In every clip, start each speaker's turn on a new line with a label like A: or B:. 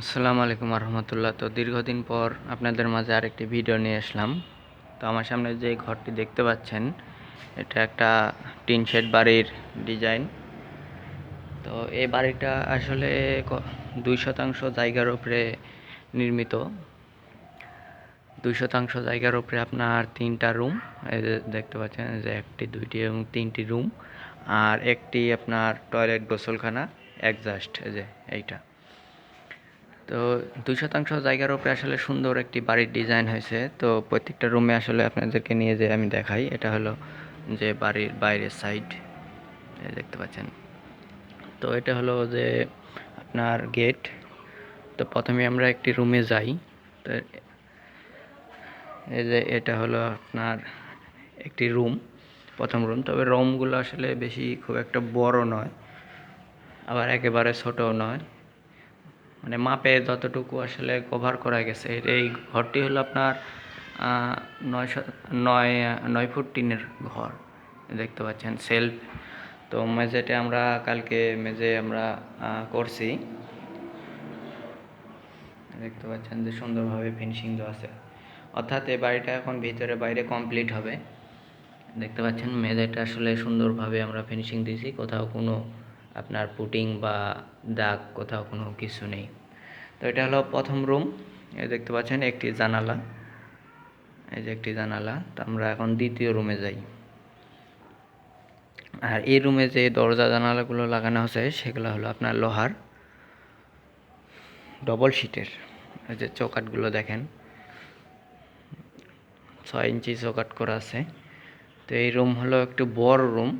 A: আসসালামু আলাইকুম রহমতুল্লাহ তো দীর্ঘদিন পর আপনাদের মাঝে আরেকটি ভিডিও নিয়ে আসলাম। তো আমার সামনে যে ঘরটি দেখতে পাচ্ছেন, এটা একটা টিন শেড বাড়ির ডিজাইন। তো এই বাড়িটা আসলে দুই শতাংশ জায়গার উপরে নির্মিত। দুই শতাংশ জায়গার উপরে আপনার তিনটা রুম, এই যে দেখতে পাচ্ছেন যে একটি, দুইটি এবং তিনটি রুম। আর একটি আপনার টয়লেট গোসলখানা একজাস্ট যে এইটা। তো দুই শতাংশ জায়গার উপরে আসলে সুন্দর একটি বাড়ির ডিজাইন হয়েছে। তো প্রত্যেকটা রুমে আসলে আপনাদেরকে নিয়ে যে আমি দেখাই। এটা হলো যে বাড়ির বাইরের সাইড দেখতে পাচ্ছেন। তো এটা হলো যে আপনার গেট তো প্রথমে আমরা একটি রুমে যাই। তো এই যে এটা হলো আপনার একটি রুম প্রথম রুম তবে রুমগুলো আসলে বেশি খুব একটা বড় নয়, আবার একেবারে ছোটও নয়। মানে মাপে যতটুকু আসলে কভার করা গেছে। এই ঘরটি হলো আপনার নয় নয় ফুট টিনের ঘর, দেখতে পাচ্ছেন সেলফ তো মেঝেতে আমরা কালকে মেঝে আমরা করছি। দেখতে পাচ্ছেন যে সুন্দরভাবে ফিনিশিং দেওয়া আছে। অর্থাৎ এই বাড়িটা এখন ভিতরে বাইরে কমপ্লিট হবে। দেখতে পাচ্ছেন মেঝেটা আসলে সুন্দরভাবে আমরা ফিনিশিং দিয়েছি, কোথাও কোনো আপনার পুটিং বা দাগ কোথাও কোনো কিছু নেই। তো এটা হলো প্রথম রুম এই দেখতে পাচ্ছেন একটি জানালা। এই যে একটি জানালা, তো আমরা এখন দ্বিতীয় রুমে যাই। আর এই রুমে যে দরজা জানালাগুলো লাগানো হয়েছে সেগুলো হলো আপনার লোহার ডবল শিটের এই যে চৌকাটগুলো দেখেন, ছয় ইঞ্চি চৌকাট করা আছে। তো এই রুম হলো একটু বড় রুম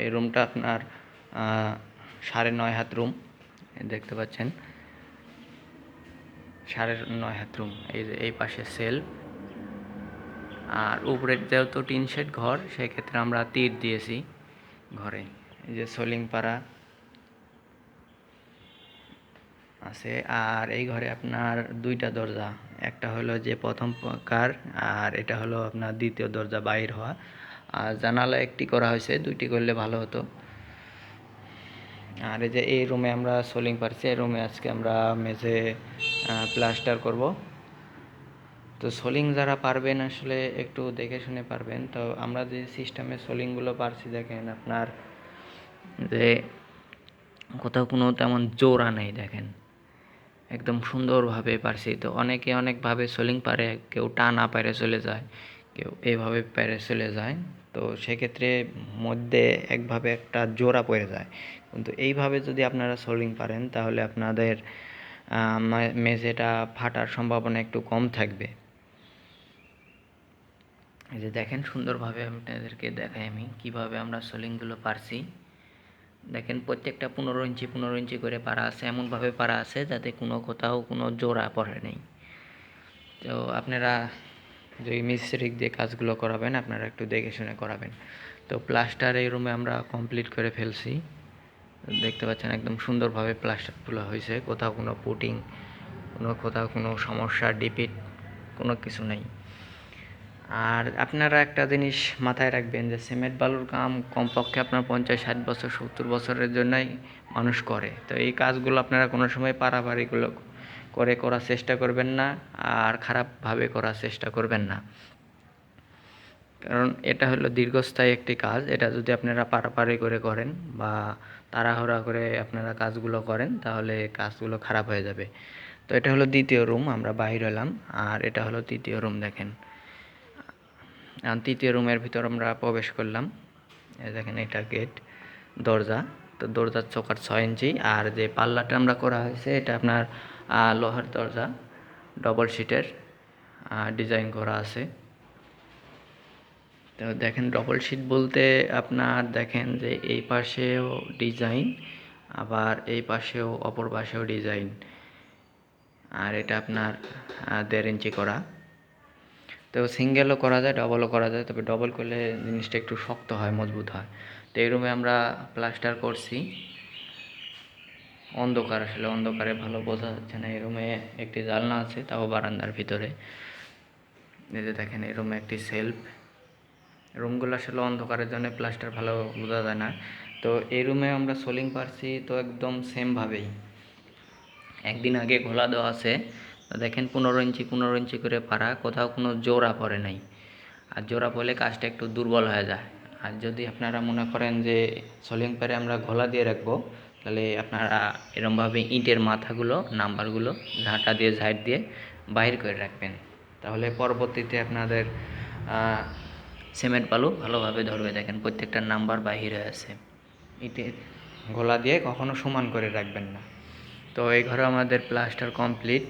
A: এই রুমটা আপনার সাড়ে নয় হাত রুম দেখতে পাচ্ছেন। সাড়ে নয় হাত রুম, এই যে এই পাশে সেল। আর উপরের যেহেতু টিন শেড ঘর, সেক্ষেত্রে আমরা তীর দিয়েছি ঘরে। এই যে সোলিং পাড়া আছে, আর এই ঘরে আপনার দুইটা দরজা। একটা হলো যে প্রথম প্রকার আর এটা হলো আপনার দ্বিতীয় দরজা বাইর হওয়া। আর জানালা একটি করা হয়েছে, দুইটি করলে ভালো হতো। আর এই যে এই রুমে আমরা সোলিং পারছি, এই রুমে আজকে আমরা মেঝে প্লাস্টার করব। তো সোলিং যারা পারবেন আসলে একটু দেখে শুনে পারবেন। তো আমরা যে সিস্টেমে সোলিংগুলো পারছি, দেখেন আপনার যে কোথাও কোনো তেমন জোড়া নেই, দেখেন। একদম সুন্দরভাবে পারছি। তো অনেকে অনেকভাবে সোলিং পারে, কেউ টানা পারে চলে যায়, কেউ এইভাবে পেরে চলে যায়। তো সেক্ষেত্রে মধ্যে একভাবে একটা জোড়া পড়ে যায়। কিন্তু এইভাবে যদি আপনারা সোলিং পারেন, তাহলে আপনাদের মেঝেটা ফাটার সম্ভাবনা একটু কম থাকবে। এই যে দেখেন সুন্দরভাবে আপনাদেরকে দেখাই আমি কীভাবে আমরা সোলিংগুলো পারছি। দেখেন প্রত্যেকটা পনেরো ইঞ্চি পনেরো ইঞ্চি করে পারা আছে, এমনভাবে পারা আছে যাতে কোনো কোথাও কোনো জোড়া পড়ে নেই। তো আপনারা যে মিস্ত্রিক দিয়ে কাজগুলো করাবেন, আপনারা একটু দেখে শুনে করাবেন। তো প্লাস্টার এই রুমে আমরা কমপ্লিট করে ফেলছি। দেখতে পাচ্ছেন একদম সুন্দরভাবে প্লাস্টারগুলো হয়েছে। কোথাও কোনো পুটিং, কোনো কোথাও কোনো সমস্যা ডিপিট কোনো কিছু নেই। আর আপনারা একটা জিনিস মাথায় রাখবেন যে সিমেন্ট বালুর কাম কমপক্ষে আপনার পঞ্চাশ, ষাট বছর, সত্তর বছরের জন্যই মানুষ করে। তো এই কাজগুলো আপনারা কোনো সময় পারাপারিগুলো করে করার চেষ্টা করবেন না আর খারাপভাবে করার চেষ্টা করবেন না। কারণ এটা হলো দীর্ঘস্থায়ী একটি কাজ। এটা যদি আপনারা পারাপারি করে করেন বা তাড়াহুড়া করে আপনারা কাজগুলো করেন, তাহলে কাজগুলো খারাপ হয়ে যাবে। তো এটা হলো দ্বিতীয় রুম, আমরা বাইর হলাম। আর এটা হলো তৃতীয় রুম, দেখেন। তৃতীয় রুমের ভিতর আমরা প্রবেশ করলাম। দেখেন এটা গেট, দরজা। তো দরজার চোকার ছয় ইঞ্চি। আর যে পাল্লাটা আমরা করা হয়েছে, এটা আপনার লোহার দরজা ডবল শিটের ডিজাইন করা আছে। তো দেখেন ডবল শিট বলতে আপনার দেখেন যে এই পাশেও ডিজাইন আবার এই পাশেও, অপর পাশেও ডিজাইন আর এটা আপনার দেড় ইঞ্চি করা। তো সিঙ্গেলও করা যায় ডবলও করা যায়, তবে ডবল করলে জিনিসটা একটু শক্ত হয়, মজবুত হয়। তো এই রুমে আমরা প্লাস্টার করছি। অন্ধকার, আসলে অন্ধকারে ভালো বোঝা যাচ্ছে না। এই রুমে একটি জানলা আছে, তাও বারান্দার ভিতরে। এই যে দেখেন, এই রুমে একটি সেলফ। রুমগুলো আসলে অন্ধকারের জন্য প্লাস্টার ভালো বোঝা যায় না। তো এই রুমে আমরা সোলিং পারছি তো একদম সেমভাবেই একদিন আগে ঘোলা দেওয়া আছে। দেখেন, পনেরো ইঞ্চি পনেরো ইঞ্চি করে পারা কোথাও কোনো জোড়া পড়ে নাই। আর জোড়া পড়লে কাজটা একটু দুর্বল হয়ে যায়। আর যদি আপনারা মনে করেন যে সোলিং পারে আমরা ঘোলা দিয়ে রাখব তাহলে আপনারা এরমভাবে ইটের মাথাগুলো, নাম্বারগুলো, ঝাঁটা দিয়ে ঝাইট দিয়ে বাইর করে রাখবেন। তাহলে পরবর্তীতে আপনাদের সিমেন্ট বালু ভালোভাবে ধরবে। দেখেন প্রত্যেকটা নাম্বার বাহির হয়ে আছে। ইটে গোলা দিয়ে কখনো সমান করে রাখবেন না। তো এই ঘরে আমাদের প্লাস্টার কমপ্লিট।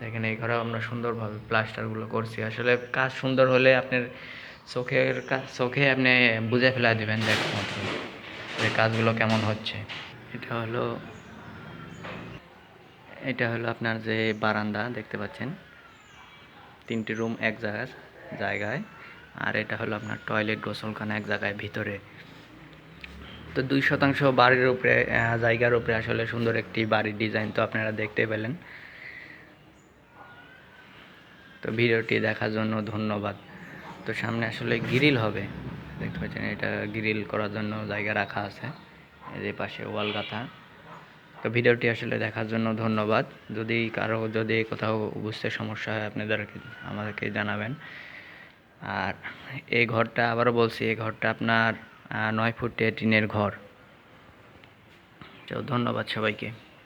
A: দেখেন এই ঘরেও আমরা সুন্দরভাবে প্লাস্টারগুলো করছি। আসলে কাজ সুন্দর হলে আপনার চোখের কাজ চোখে আপনি বুঝে ফেলা দেবেন দেখার মতো যে কাজগুলো কেমন হচ্ছে? এটা হলো এটা হলো আপনার যে বারান্দা দেখতে পাচ্ছেন। তিনটি রুম এক জায়গায় জায়গায়। আর এটা হলো আপনার টয়লেট গোসলখানা এক জায়গায় ভিতরে। তো দুই শতাংশ বাড়ির উপরে জায়গার উপরে আসলে সুন্দর একটি বাড়ির ডিজাইন তো আপনারা দেখতে পেলেন। তো ভিডিওটি দেখার জন্য ধন্যবাদ। তো সামনে আসলে গ্রিল হবে। দেখতে পাচ্ছেন, এটা গ্রিল করার জন্য জায়গা রাখা আছে। যে পাশে ওয়াল গাঁথা। তো ভিডিওটি আসলে দেখার জন্য ধন্যবাদ। যদি কারও যদি কোথাও বুঝতে সমস্যা হয় আপনাদেরকে আমাদেরকে জানাবেন। আর এই ঘরটা আবারও বলছি, এই ঘরটা আপনার নয় ফুট টিনের ঘর। তো ধন্যবাদ সবাইকে।